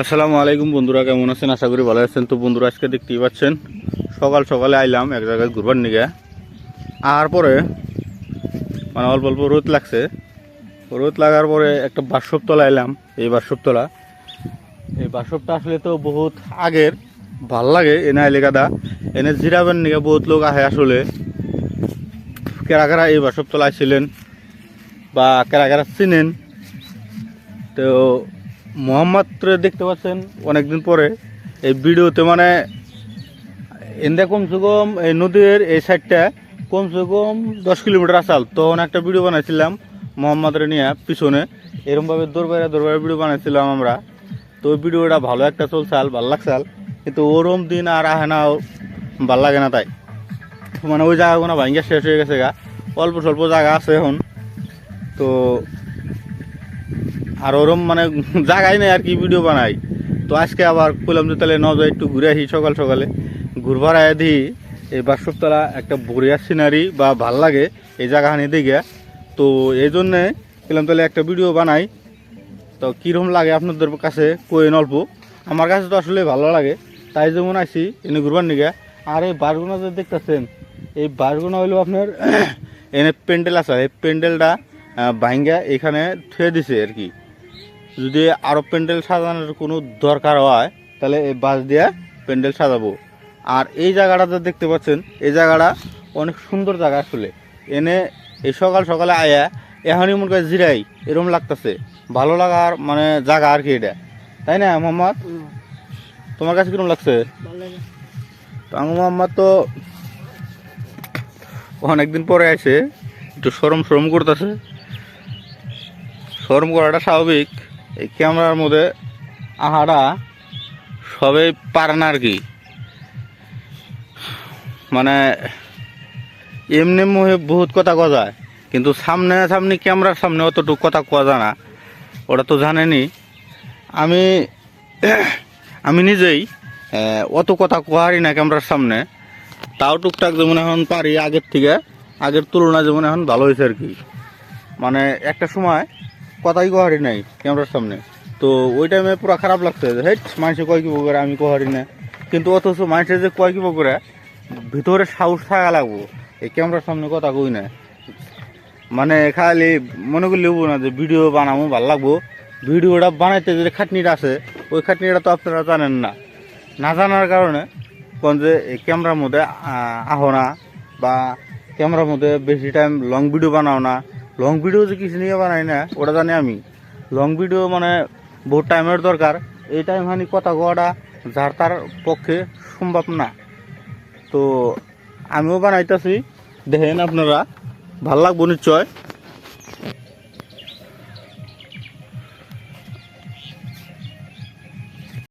আসসালামু আলাইকুম বন্ধুরা, কেমন আছেন? আশা করি ভালো আছেন। তো বন্ধুরা, আজকে দেখতেই পাচ্ছেন, সকাল সকালে আইলাম এক জায়গায় ঘুরবার নিগে। আর পরে মানে অল্প অল্প রোদ লাগছে। রোদ লাগার পরে একটা বাসব তলা এলাম এই বাসব তলা এই বাসবটা আসলে তো বহুত আগের, ভালো লাগে, এনে এলাকাটা এনে জিরাবেন নিগে বহুত লোক আহে আসলে। কেরা কেরা এই বাসব তলা ছিলেন বা কেরা কেরা চিনেন, তো মোহাম্মদরে দেখতে পাচ্ছেন অনেকদিন পরে এই ভিডিওতে মানে এন্দে কমসে কম এই নদীর এই সাইডটা কমসে কম দশ কিলোমিটার আসাল। তখন একটা ভিডিও বানাইছিলাম মোহাম্মদরে নিয়ে পিছনে। এরমভাবে দৌড়বাইরা দৌড়বাইরা ভিডিও বানাইছিলাম আমরা। তো ওই ভিডিওটা ভালো একটা চলছাল, ভালো লাগছাল। কিন্তু ওরম দিন আর আহে না, ভালো লাগে না তাই। মানে ওই জায়গাগুলো ভাঙ্গা শেষ হয়ে গেছে গা। অল্প স্বল্প জায়গা আছে এখন। তো আর ওরম মানে জায়গায় নেই আর কি ভিডিও বানাই। তো আজকে আবার কইলাম যে তাহলে নজর একটু ঘুরে আসি সকাল সকালে। ঘুরবার আয়া দিই এই বাসবতলা একটা বড়িয়া সিনারি বা ভালো লাগে এই জায়গাখানি দেখে তো এই জন্যে কইলাম তাহলে একটা ভিডিও বানাই। তো কীরকম লাগে আপনাদের কাছে কইন অল্প আমার কাছে তো আসলে ভালো লাগে। তাই যেমন আইসি এনে ঘুরবার নিগে। আর এই বাসগুনা যে দেখতেছেন, এই বাসগুনা হইল আপনার এনে প্যান্ডেল আছে। এই প্যান্ডেলটা ভাঙ্গা এখানে থুয়ে দিছে আর কি। যদি আরও প্যান্ডেল সাজানোর কোনো দরকার হয় তাহলে এই বাস দিয়ে প্যান্ডেল সাজাবো। আর এই জায়গাটাতে দেখতে পাচ্ছেন এই জায়গাটা অনেক সুন্দর জায়গা আসলে। এনে এই সকাল সকালে আয়া এখনই মনে করে জিরাই এরকম লাগতেছে। ভালো লাগার মানে জায়গা আর কি এটা। তাই না মোহাম্মদ? তোমার কাছে কীরকম লাগছে? তো আমার মোহাম্মদ তো অনেকদিন পরে আছে একটু সরম সরম করতেছে। সরম করাটা স্বাভাবিক। এই ক্যামেরার মধ্যে আহারা সবাই পারে না আর কি। মানে এমনি মুহে বহুত কথা কওয়া যায়, কিন্তু সামনে সামনে ক্যামেরার সামনে অতটুকু কথা কওয়া যায় না। ওটা তো জানেনি। আমি আমি নিজেই অত কথা কোয়ারি না ক্যামেরার সামনে। তাও টুকটাক যেমন এখন পারি আগের থেকে, আগের তুলনায় যেমন এখন ভালো হয়েছে আর কি। মানে একটা সময় কথাই কোহারি নাই ক্যামেরার সামনে। তো ওই টাইমে পুরো খারাপ লাগছে যে, হেট, মানুষে কয় কি করে আমি কোহারি না। কিন্তু অথচ মানুষের যে কয় কি করে ভিতরে সাহস থাকা লাগবো। এই ক্যামেরার সামনে কথা কই না। মানে খালি মনে করলে না যে ভিডিও বানাবো ভালো লাগবো। ভিডিওটা বানাইতে যে খাটনিটা আছে, ওই খাটনিটা তো আপনারা জানেন না। না জানার কারণে কোন যে এই ক্যামেরার মধ্যে আহো না, বা ক্যামেরার মধ্যে বেশি টাইম লং ভিডিও বানাও না। লং ভিডিও যে কিছু নিয়ে বানাই না, ওটা জানি আমি। লং ভিডিও মানে বহুত টাইমের দরকার। এই টাইম হানি কথা কওয়াটা যার তার পক্ষে সম্ভব না। তো আমিও বানাইতেছি। দেখেন আপনারা, ভালো লাগবো নিশ্চয়।